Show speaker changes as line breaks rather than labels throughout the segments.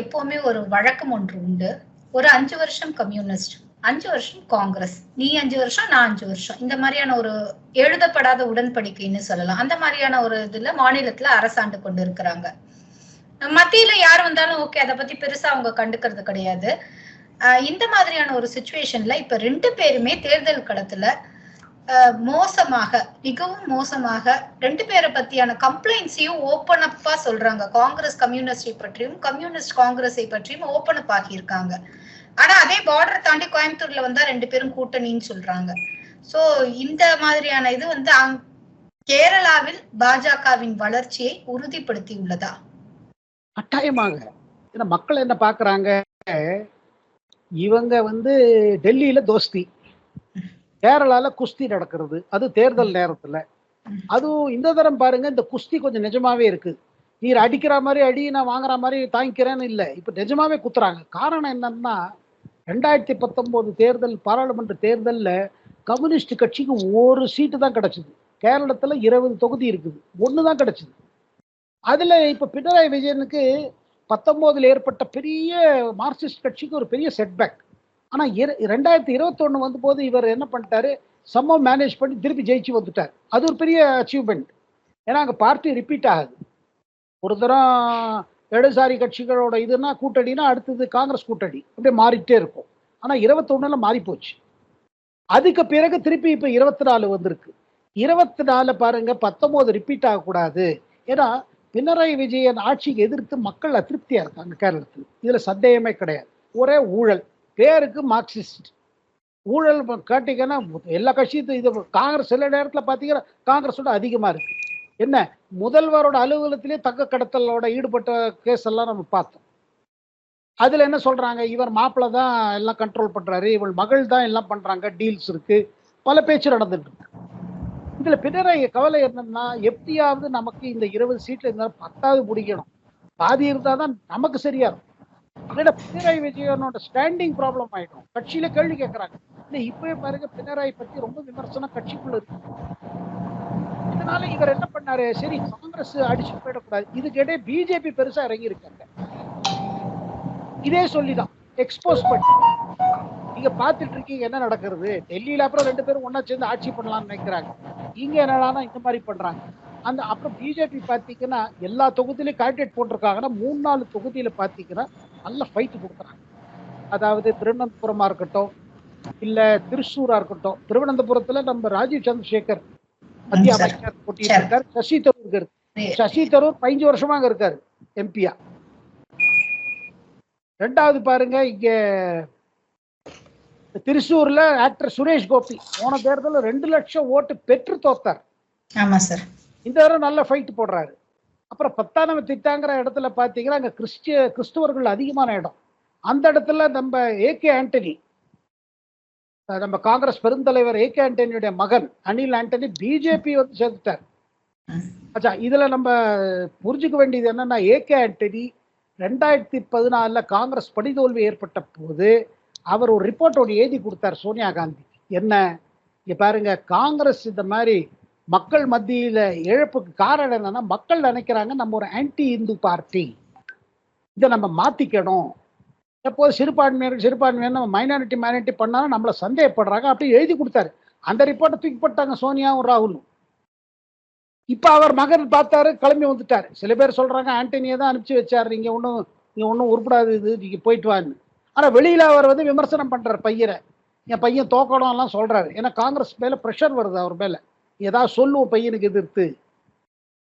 எப்போவுமே ஒரு வழக்கம் ஒன்று உண்டு. ஒரு அஞ்சு வருஷம் கம்யூனிஸ்ட் அஞ்சு வருஷம் காங்கிரஸ் நீ அஞ்சு வருஷம் நான் அஞ்சு வருஷம். இந்த மாதிரியான ஒரு எழுதப்படாத உடன்படிக்கைன்னு சொல்லலாம். அந்த மாதிரியான ஒரு இதுல மாநிலத்துல அரசாண்டு கொண்டு இருக்கிறாங்க. மத்தியில யார் வந்தாலும் ஓகே அதை பத்தி பெருசா அவங்க கண்டுக்கிறது கிடையாது. ஆஹ் இந்த மாதிரியான ஒரு சுச்சுவேஷன்ல இப்ப ரெண்டு பேருமே தேர்தல் களத்துல மோசமாக மிகவும் மோசமாக ரெண்டு பேரை பத்தியான கம்ப்ளைண்ட்ஸையும் ஓப்பன் அப்பா சொல்றாங்க. காங்கிரஸ் கம்யூனிஸ்டை பற்றியும் கம்யூனிஸ்ட் காங்கிரஸை பற்றியும் ஓப்பன் அப் ஆகியிருக்காங்க ஆனா அதே பார்டர் தாண்டி கோயம்புத்தூர்ல வந்தா ரெண்டு பேரும் கூட்டணின்னு சொல்றாங்க. சோ இந்த மாதிரியான இது வந்து அங்- கேரளாவில் பாஜகவின் வளர்ச்சியை உறுதிப்படுத்தி உள்ளதா?
கட்டாயமாக ஏன்னா மக்கள் என்ன பாக்குறாங்க? இவங்க வந்து டெல்லியில தோஸ்தி. கேரளால குஸ்தி நடக்கிறது. அது தேர்தல் நேரத்துல. அதுவும் இந்த தரம் பாருங்க இந்த குஸ்தி கொஞ்சம் நிஜமாவே இருக்கு. நீர் அடிக்கிற மாதிரி அடி நான் வாங்குற மாதிரி தாங்கிக்கிறேன்னு இல்லை. இப்ப நிஜமாவே குத்துறாங்க. காரணம் என்னன்னா ரெண்டாயிரத்தி பத்தொன்பது தேர்தல் பாராளுமன்ற தேர்தல்ல கம்யூனிஸ்ட் கட்சிக்கு ஒரு சீட்டு தான் கிடைச்சது. கேரளத்துல இருபது தொகுதி இருக்குது. ஒன்று தான் கிடைச்சது. அதுல இப்ப பினராயி விஜயனுக்கு பத்தொன்பதுல ஏற்பட்ட பெரிய மார்க்சிஸ்ட் கட்சிக்கு ஒரு பெரிய செட்பேக் ஆனால் இர- ரெண்டாயிரத்தி இருபத்தொன்று வந்த போது இவர் என்ன பண்ணிட்டாரு? சம்மம் மேனேஜ் பண்ணி திருப்பி ஜெயிச்சு வந்துட்டார். அது ஒரு பெரிய அச்சீவ்மெண்ட் ஏன்னா அங்கே பார்ட்டி ரிப்பீட் ஆகுது. ஒரு தரம் இடதுசாரி கட்சிகளோட இதுனா கூட்டணினா அடுத்தது காங்கிரஸ் கூட்டணி. அப்படியே மாறிட்டே இருக்கும். ஆனால் இருபத்தொன்னில் மாறி போச்சு. அதுக்கு பிறகு திருப்பி இப்போ இருபத்தி நாலு வந்திருக்கு. இருபத்தி நாலு பாருங்க பத்தொம்போது ரிப்பீட் ஆகக்கூடாது. ஏன்னா பினராயி விஜயன் ஆட்சிக்கு எதிர்த்து மக்கள் அதிருப்தியாக இருக்காங்க கேரளத்தில். இதில் சந்தேகமே கிடையாது. ஒரே ஊழல். பேருக்கு மார்க்சிஸ்ட். ஊழல் ப- கேட்டீங்கன்னா எல்லா கட்சியும் இது காங்கிரஸ் சில நேரத்தில் பார்த்தீங்கன்னா காங்கிரஸோட அதிகமாக இருக்கு. என்ன? முதல்வரோட அலுவலகத்திலே தங்க கடத்தலோட ஈடுபட்ட கேஸ் எல்லாம் நம்ம பார்த்தோம். அதில் என்ன சொல்கிறாங்க இவர் மாப்பிள்ளை தான் எல்லாம் கண்ட்ரோல் பண்ணுறாரு இவள் மகள் தான் எல்லாம் பண்ணுறாங்க டீல்ஸ் இருக்குது பல பேச்சு நடந்துட்டு இருக்கு. இதில் பினராயி கவலை என்னன்னா எப்படியாவது நமக்கு இந்த இருபது சீட்டில் இருந்தாலும் பத்தாவது பிடிக்கணும் பாதி இருந்தால் தான் நமக்கு சரியாக இருக்கும். இல்லைன்னா பினராயி விஜயனோட ஸ்டாண்டிங் ப்ராப்ளம் ஆயிடும். கட்சியில கேள்வி கேட்கறாங்க இல்ல இப்பவே பாருங்க பினராயி பத்தி ரொம்ப விமர்சனம் கட்சிக்குள்ள இருக்கு. இதனால இவர் என்ன பண்ணாரு? சரி காங்கிரஸ் அடிச்சு போயிடக்கூடாது. இதுக்கிட்டே பிஜேபி பெருசா இறங்கி இருக்காங்க இதே சொல்லிதான். எக்ஸ்போஸ் பண்ணி. நீங்க பாத்துட்டு இருக்கீங்க என்ன நடக்கிறது? டெல்லியில அப்புறம் ரெண்டு பேரும் ஒண்ணா சேர்ந்து ஆட்சி பண்ணலாம்னு நினைக்கிறாங்க. இங்க என்னடானா இந்த மாதிரி பண்றாங்க. அந்த அப்புறம் பிஜேபி பாத்தீங்கன்னா எல்லா தொகுதியிலும் கேண்டிடேட் போட்டிருக்காங்கன்னா மூணு நாலு தொகுதியில பாத்தீங்கன்னா நல்ல ஃபைட் கொடுக்குறாங்க. அதாவது திருவனந்தபுரமா இருக்கட்டும் இல்ல திருச்சூரா இருக்கட்டும் திருவனந்தபுரத்துல நம்ம ராஜீவ் சந்திரசேகர் மத்திய. அமைச்சர் போட்டிட்டு இருக்காரு. சசி தரூர் இருக்கு சசி தரூர் பதினஞ்சு வருஷமா அங்க இருக்காரு எம்பியா ரெண்டாவது பாருங்க இங்க திருச்சூர்ல ஆக்டர் சுரேஷ் கோபி. போன தேர்தலில் ரெண்டு லட்சம் ஓட்டு பெற்று தோத்தார்.
ஆமா சார்
இந்த தடவை நல்ல ஃபைட் போடுறாரு. அப்புறம் பத்தானவ திட்டாங்கிற இடத்துல பார்த்தீங்கன்னா அங்கே கிறிஸ்டிய கிறிஸ்துவர்கள் அதிகமான இடம். அந்த இடத்துல நம்ம ஏகே ஆண்டனி நம்ம காங்கிரஸ் பெருந்தலைவர் ஏகே ஆண்டனியுடைய மகன் அனில் ஆண்டனி பிஜேபி வந்து சேர்த்துட்டார்
ஆச்சா
அச்சா இதுல நம்ம புரிஞ்சுக்க வேண்டியது என்னன்னா ஏகே ஆண்டனி ரெண்டாயிரத்தி பதினாலில் காங்கிரஸ் படிதோல்வி ஏற்பட்ட போது அவர் ஒரு ரிப்போர்ட் ஒன்று எழுதி கொடுத்தார் சோனியா காந்தி என்ன? இங்கே பாருங்க காங்கிரஸ் இந்த மாதிரி மக்கள் மத்தியில இழப்புக்கு காரணம் என்னன்னா மக்கள் நினைக்கிறாங்க நம்ம ஒரு ஆன்டி இந்து பார்ட்டி இதை நம்ம மாத்திக்கணும். எப்போது சிறுபான்மையினர் சிறுபான்மையினர் நம்ம மைனாரிட்டி மைனாரிட்டி பண்ணாலும் நம்மளை சந்தேகப்படுறாங்க. அப்படி எழுதி கொடுத்தாரு. அந்த ரிப்போர்ட்டை தூக்கி போட்டாங்க சோனியாவும் ராகுலும். இப்போ அவர் மகன் பார்த்தாரு கிளம்பி வந்துட்டார். சில பேர் சொல்றாங்க ஆண்டனியை தான் அனுப்பிச்சு வச்சார். நீங்க ஒன்றும் நீங்க ஒன்றும் உருப்படாது இது நீங்க போயிட்டு வான்னு. ஆனால் வெளியில அவர் வந்து விமர்சனம் பண்றாரு பையரை. என் பையன் தோக்கணும்லாம் சொல்றாரு. ஏன்னா காங்கிரஸ் மேல ப்ரெஷர் வருது அவர் மேலே. ஏதாவது சொல்லுவோம் பையனுக்கு எதிர்த்து.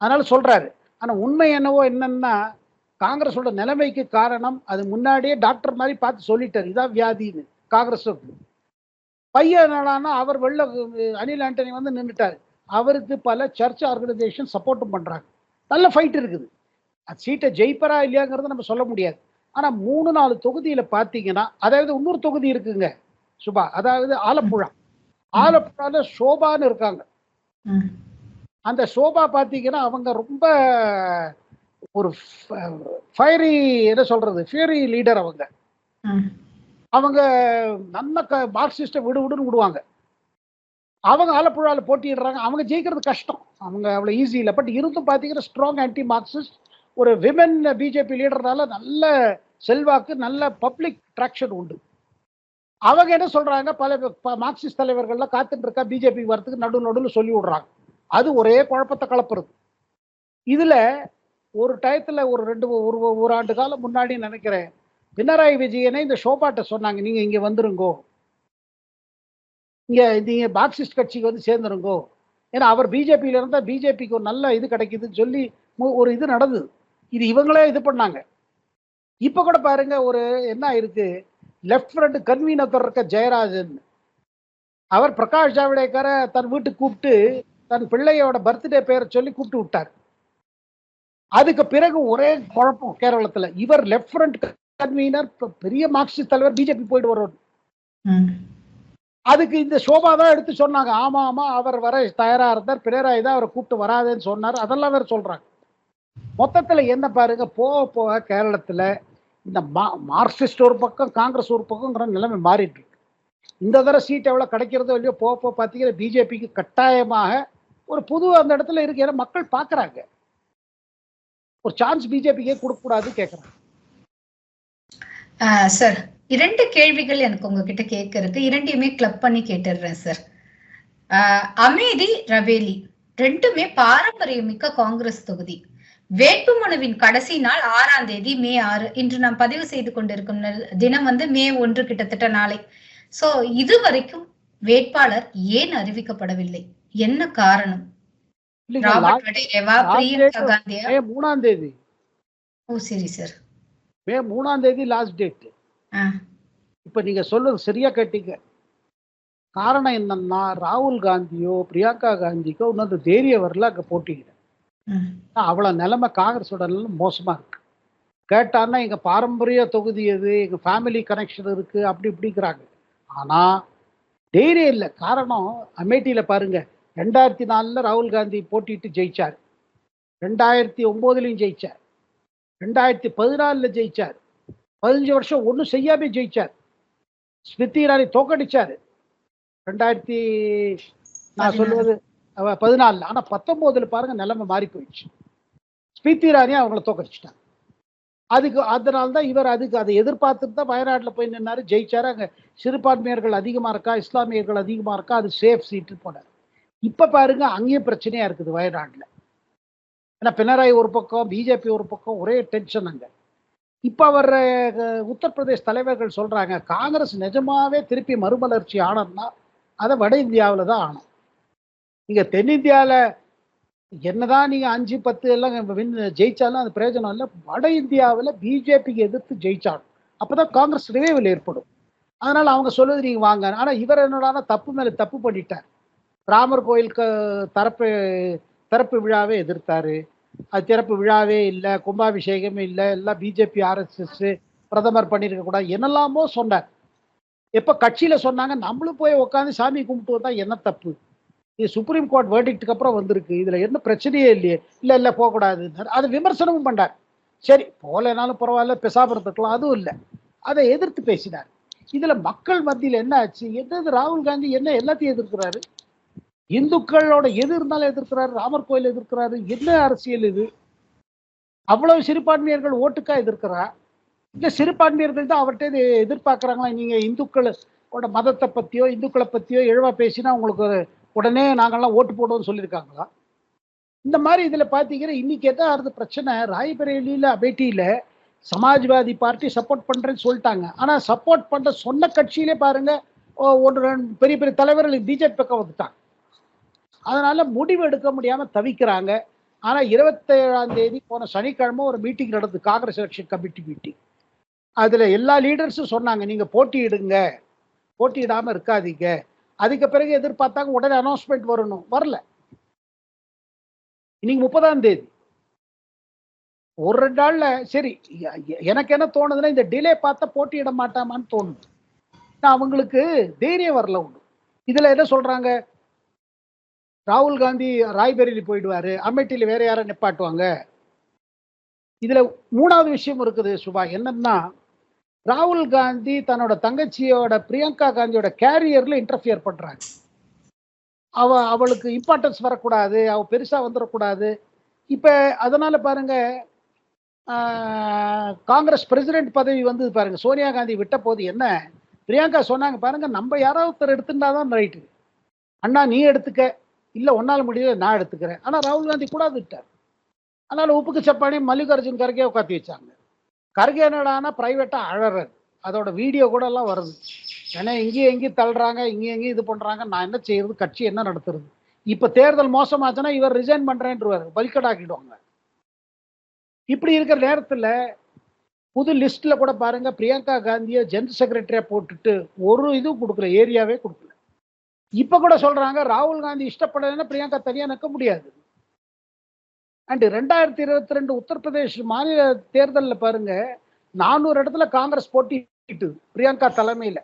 அதனால சொல்றாரு. ஆனா உண்மை என்னவோ என்னன்னா காங்கிரஸோட நிலைமைக்கு காரணம் அது முன்னாடியே டாக்டர் மாதிரி பார்த்து சொல்லிட்டாரு. இதான் வியாதின்னு காங்கிரஸ் பையன் என்னடான்னா அவர் வெளில அனில் ஆண்டனி வந்து நின்றுட்டாரு அவருக்கு பல சர்ச் ஆர்கனைசேஷன் சப்போர்ட்டும் பண்ணுறாங்க நல்ல ஃபைட் இருக்குது. அது சீட்டை ஜெயிப்பரா இல்லையாங்கிறத நம்ம சொல்ல முடியாது. ஆனால் மூணு நாலு தொகுதியில் பார்த்தீங்கன்னா அதாவது இன்னொரு தொகுதி இருக்குங்க சுபா அதாவது ஆலப்புழா. ஆலப்புழாவில் சோபான்னு இருக்காங்க. அந்த சோபா பாத்தீங்கன்னா அவங்க ரொம்ப ஒரு ஃபயரி என்ன சொல்றது? ஃபியரி லீடர் அவங்க. அவங்க நல்ல க மார்க்சிஸ்ட விடு விடுன்னு விடுவாங்க. அவங்க ஆலப்புழாவில் போட்டியிடுறாங்க. அவங்க ஜெயிக்கிறது கஷ்டம். அவங்க அவ்வளோ ஈஸி இல்லை. பட் இருந்தும் பார்த்தீங்கன்னா ஸ்ட்ராங் ஆன்டி மார்க்சிஸ்ட் ஒரு விமன் பிஜேபி லீடர்னால நல்ல செல்வாக்கு நல்ல பப்ளிக் ட்ராக்ஷன் உண்டு. அவங்க என்ன சொல்றாங்க பல ப- மார்க்சிஸ்ட் தலைவர்கள்லாம் காத்துட்டு இருக்கா பிஜேபி வரத்துக்கு நடு நடுவில் சொல்லி விடுறாங்க. அது ஒரே குழப்பத்தை கலப்புறது. இதுல ஒரு டயத்துல ஒரு ரெண்டு ஒரு ஒரு ஆண்டு காலம் முன்னாடி நினைக்கிறேன் பினராயி விஜயனை இந்த ஷோபாட்ட சொன்னாங்க நீங்க இங்க வந்துருங்கோ. இங்க நீங்க மார்க்சிஸ்ட் கட்சிக்கு வந்து சேர்ந்துருங்கோ. ஏன்னா அவர் பிஜேபியில இருந்தா பிஜேபிக்கு ஒரு நல்ல இது கிடைக்குதுன்னு சொல்லி மு- ஒரு இது நடந்தது. இது இவங்களே இது பண்ணாங்க. இப்ப கூட பாருங்க ஒரு என்ன ஆயிருக்கு லெஃப்ட் ஃப்ரண்ட் கன்வீனர் இருக்க ஜெயராஜன். அவர் பிரகாஷ் ஜாவடேக்கரை தன் வீட்டுக்கு கூப்பிட்டு தன் பிள்ளையோட பர்த்டே பேரை சொல்லி கூப்பிட்டு விட்டார். அதுக்கு பிறகு ஒரே குழப்பம் கேரளத்துல. இவர் ஃப்ரண்ட் கன்வீனர் பெரிய மார்க்சிஸ்ட் தலைவர் பிஜேபி போயிட்டு வருவார். அதுக்கு இந்த சோபா தான் எடுத்து சொன்னாங்க. ஆமா ஆமா அவர் வர தயாரா இருந்தார். பினராயி தான் அவரை கூப்பிட்டு வராதுன்னு சொன்னார். அதெல்லாம் வேற சொல்றாங்க. மொத்தத்துல என்ன பாருங்க போக போக கேரளத்துல இந்த மா- மார்க்சிஸ்ட் ஒரு பக்கம் காங்கிரஸ் ஒரு பக்கம்ங்கிற நிலைமை மாறிட்டு இருக்கு. இந்த தடவை சீட் எவ்வளோ கிடைக்கிறதோ இல்லையோ போக போக பார்த்தீங்கன்னா பிஜேபிக்கு கட்டாயமாக ஒரு புது அந்த இடத்துல இருக்கு. ஏன்னா மக்கள் பார்க்குறாங்க ஒரு சான்ஸ் பிஜேபிக்கே கொடுக்க கேட்குறாங்க
சார் இரண்டு கேள்விகள் எனக்கு உங்ககிட்ட கேட்க இருக்கு. இரண்டையுமே கிளப் பண்ணி கேட்டுடுறேன் சார் அமேதி ரவேலி. ரெண்டுமே பாரம்பரியமிக்க காங்கிரஸ் தொகுதி. வேட்புமனுவின் கடைசி நாள் ஆறாம் தேதி மே ஆறு இன்று நாம் பதிவு செய்து கொண்டிருக்கும் தினம் வந்து மே ஒன்று கிட்டத்தட்ட நாளை. சோ இது வரைக்கும் வேட்பாளர் ஏன் அறிவிக்கப்படவில்லை? என்ன காரணம்?
மூணாம் தேதி.
ஓ சரி சார்
மே மூணாம் தேதி லாஸ்ட் டேட் இப்ப நீங்க சொல்றது சரியா கேட்டீங்க. காரணம் என்னன்னா ராகுல் காந்தியோ பிரியங்கா காந்திக்கோ இன்னும் தைரியம் வரல அங்க போட்டியிட
ம்,
அவ்வளவு நிலைமை காங்கிரஸோட நிலைமை மோசமா இருக்கு. கேட்டான்னா எங்க பாரம்பரிய தொகுதி எது? எங்க ஃபேமிலி கனெக்ஷன் இருக்கு? அப்படி இப்படிங்கிறாங்க. ஆனா தைரியம் இல்லை. காரணம் அமேட்டியில பாருங்க. ரெண்டாயிரத்தி நாலுல ராகுல் காந்தி போட்டிட்டு ஜெயிச்சார். ரெண்டாயிரத்தி ஒன்பதுலயும் ஜெயிச்சார். ரெண்டாயிரத்தி பதினாலுல ஜெயிச்சார். பதினஞ்சு வருஷம் ஒன்றும் செய்யாம ஜெயிச்சார். ஸ்மிருதி இரானி தோக்கடிச்சாரு. ரெண்டாயிரத்தி நான். சொல்லுவது பதினாலில். ஆனால் பத்தொம்போதில் பாருங்கள் நிலைமை மாறி போயிடுச்சு ஸ்மிருதி இரானி அவங்கள தோக்கடிச்சிட்டாங்க. அதுக்கு அதனால தான் இவர் அதுக்கு அதை எதிர்பார்த்துட்டு தான் வயநாட்டில் போய் நின்னார். ஜெயிச்சாரு. அங்கே சிறுபான்மையர்கள் அதிகமாக இருக்கா? இஸ்லாமியர்கள் அதிகமாக இருக்கா? அது சேஃப் சீட்டு போனார். இப்போ பாருங்க அங்கேயும் பிரச்சனையாக இருக்குது வயநாட்டில். ஏன்னா பினராயி ஒரு பக்கம் பிஜேபி ஒரு பக்கம் ஒரே டென்ஷன் அங்கே. இப்போ அவர் உத்தரப்பிரதேஷ் தலைவர்கள் சொல்கிறாங்க காங்கிரஸ் நிஜமாவே திருப்பி மறுமலர்ச்சி ஆனதுன்னா அதை வட இந்தியாவில் தான் ஆனோம். இங்க தென்னிந்தியால என்னதான் நீங்க அஞ்சு பத்து எல்லாம் win ஜெயிச்சாலும் அது பிரயோஜனம் இல்லை. வட இந்தியாவில் பிஜேபிக்கு எதிர்த்து ஜெயிச்சாலும் அப்பதான் காங்கிரஸ் நினைவில் ஏற்படும். அதனால அவங்க சொல்லுவது நீங்க வாங்க. ஆனா இவர் என்னடானா தப்பு மேல தப்பு பண்ணிட்டார். ராமர் கோயிலுக்கு தரப்பு திறப்பு விழாவே எதிர்த்தாரு. அது திறப்பு விழாவே இல்லை கும்பாபிஷேகமே இல்லை எல்லாம் பிஜேபி ஆர்எஸ்எஸ் பிரதமர் பண்ணியிருக்க கூடாது என்னெல்லாமோ சொன்னார். எப்போ கட்சியில் சொன்னாங்க நம்மளும் போய் உட்காந்து சாமி கும்பிட்டு வந்தால் என்ன தப்பு? இது சுப்ரீம் கோர்ட் வேர்டிக்டுக்கு அப்புறம் வந்திருக்கு. இதுல என்ன பிரச்சனையே இல்லையே. இல்ல இல்ல போகக்கூடாது அது விமர்சனமும் பண்ணார் சரி போகலனாலும் பரவாயில்ல பெசாம இருந்துக்கலாம். அதுவும் இல்லை. அதை எதிர்த்து பேசினார். இதுல மக்கள் மத்தியில என்ன ஆச்சு? என்னது ராகுல் காந்தி என்ன எல்லாத்தையும் எதிர்க்கிறாரு? இந்துக்களோட எது இருந்தாலும் எதிர்க்கிறாரு. ராமர் கோயில் எதிர்க்கிறாரு. என்ன அரசியல் இது? அவ்வளவு சிறுபான்மையர்கள் ஓட்டுக்கா எதிர்க்கிறா? இந்த சிறுபான்மையர்கள் தான் அவர்கிட்ட எதிர்பார்க்குறாங்களா? நீங்கள் நீங்க இந்துக்களோட மதத்தை பத்தியோ இந்துக்களை பத்தியோ இழவாக பேசினா உங்களுக்கு உடனே நாங்கள்லாம் ஓட்டு போடுவோம்னு சொல்லியிருக்காங்களா? இந்த மாதிரி இதில் பார்த்தீங்கன்னா இன்னைக்கு தான் ஆகுது பிரச்சனை ராய்பரேலியில் அபேட்டியில சமாஜ்வாதி பார்ட்டி சப்போர்ட் பண்ணுறேன்னு சொல்லிட்டாங்க. ஆனால் சப்போர்ட் பண்ணுற சொன்ன கட்சியிலே பாருங்க ஓ- ஒன்று ரெண்டு பெரிய பெரிய தலைவர்கள் பிஜேபி பக்கம் வந்துட்டாங்க. அதனால முடிவு எடுக்க முடியாமல் தவிக்கிறாங்க. ஆனால் இருபத்தேழாம் தேதி போன சனிக்கிழமை ஒரு மீட்டிங் நடந்தது காங்கிரஸ் எலெக்ஷன் கமிட்டி மீட்டிங் அதில் எல்லா லீடர்ஸும் சொன்னாங்க நீங்கள் போட்டியிடுங்க. போட்டியிடாமல் இருக்காதீங்க. அதுக்கு பிறகு எதிர்பார்த்தாங்க உடனே அனௌன்ஸ்மெண்ட் வரணும். வரல. இன்னைக்கு முப்பதாம் தேதி. ஒரு ரெண்டு நாள்ல சரி எனக்கு என்ன தோணுதுன்னா இந்த டிலே பார்த்தா போட்டியிட மாட்டாமான்னு தோணுது. நான் அவங்களுக்கு தைரியம் வரல ஒண்ணு. இதுல என்ன சொல்றாங்க? ராகுல் காந்தி ராய்பெரியில போயிடுவாரு. அமேட்டியில வேற யாரை நிப்பாட்டுவாங்க? இதுல மூணாவது விஷயம் இருக்குது சுபா. என்னன்னா ராகுல் காந்தி தன்னோட தங்கச்சியோட பிரியங்கா காந்தியோட கேரியர்ல இன்டர்ஃபியர் பண்றாங்க அவ அவளுக்கு இம்பார்ட்டன்ஸ் வரக்கூடாது அவ பெருசா வந்துடக்கூடாது இப்ப அதனால பாருங்க காங்கிரஸ் பிரசிடென்ட் பதவி வந்து பாருங்க சோனியா காந்தி விட்ட போது என்ன? பிரியங்கா சொன்னாங்க பாருங்க நம்ம யாராவது ஒருத்தர் எடுத்துட்டாதான் ரைட்டு அண்ணா நீ எடுத்துக்க. இல்ல ஒன்னால் முடியல நான் எடுத்துக்கிறேன். ஆனா ராகுல் காந்தி கூடாது விட்டார் அதனால உப்புக்கு சப்பானி மல்லிகார்ஜுன் கர்கே உட்காந்து வச்சாங்க. கர்கே என்னடானா பிரைவேட்டா அழறாரு அதோட வீடியோ கூட எல்லாம் வருது. ஏன்னா இங்கேயும் எங்கேயும் தள்ளுறாங்க இங்கேயும் எங்கேயும் இது பண்ணுறாங்க நான் என்ன செய்யறது? கட்சி என்ன நடத்துறது? இப்போ தேர்தல் மோசமாச்சுன்னா இவர் ரிசைன் பண்ணுறேன்ருவார் பல்கட் ஆக்கிடுவாங்க. இப்படி இருக்கிற நேரத்தில் புது லிஸ்ட்டில் கூட பாருங்க பிரியங்கா காந்தியை ஜென்ரல் செக்ரட்டரியாக போட்டுட்டு ஒரு இதுவும் கொடுக்கல ஏரியாவே கொடுக்கல. இப்போ கூட சொல்கிறாங்க ராகுல் காந்தி இஷ்டப்படலைன்னா பிரியங்கா தனியாக நிற்க முடியாது. அண்ட் ரெண்டாயிரத்தி இருபத்தி ரெண்டு உத்தரப்பிரதேஷ் மாநில தேர்தலில் பாருங்க நானூறு இடத்துல காங்கிரஸ் போட்டிட்டு பிரியங்கா தலைமையில.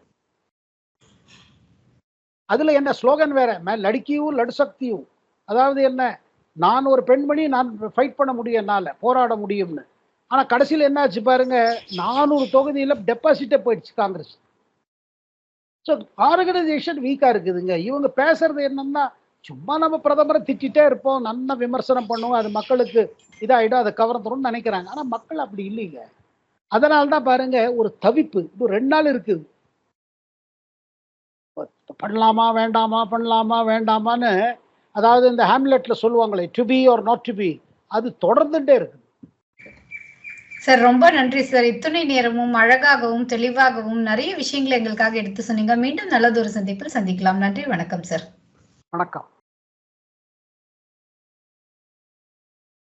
அதுல என்ன ஸ்லோகன் வேற? மே லடுக்கியும் லடு சக்தியும் அதாவது என்ன? நான் ஒரு பெண்மணி நான் ஃபைட் பண்ண முடியும் என்னால போராட முடியும்னு. ஆனா கடைசியில் என்ன ஆச்சு பாருங்க நானூறு தொகுதியில டெபாசிட்டே போயிடுச்சு காங்கிரஸ். ஸோ ஆர்கனைசேஷன் வீக்கா இருக்குதுங்க. இவங்க பேசுறது என்னன்னா சும்மா நம்ம பிரதமரை திட்டிகிட்டே இருப்போம் நல்ல விமர்சனம் பண்ணுவோம் அது மக்களுக்கு இதாகிடும் அதை கவர்ந்துடும் நினைக்கிறாங்க. ஆனால் மக்கள் அப்படி இல்லைங்க. அதனால தான் பாருங்க ஒரு தவிப்பு. இது ரெண்டு நாள் இருக்குது பண்ணலாமா வேண்டாமா பண்ணலாமா வேண்டாமான்னு அதாவது இந்த ஹேம்லெட்ல சொல்லுவாங்களே to be or not to be அது தொடர்ந்துட்டே இருக்கு.
சார் ரொம்ப நன்றி சார். இத்துணை நேரமும் அழகாகவும் தெளிவாகவும் நிறைய விஷயங்களை எங்களுக்காக எடுத்து சொன்னீங்க. மீண்டும் நல்லதொரு சந்திப்பில் சந்திக்கலாம். நன்றி வணக்கம் சார்.
வணக்கம்.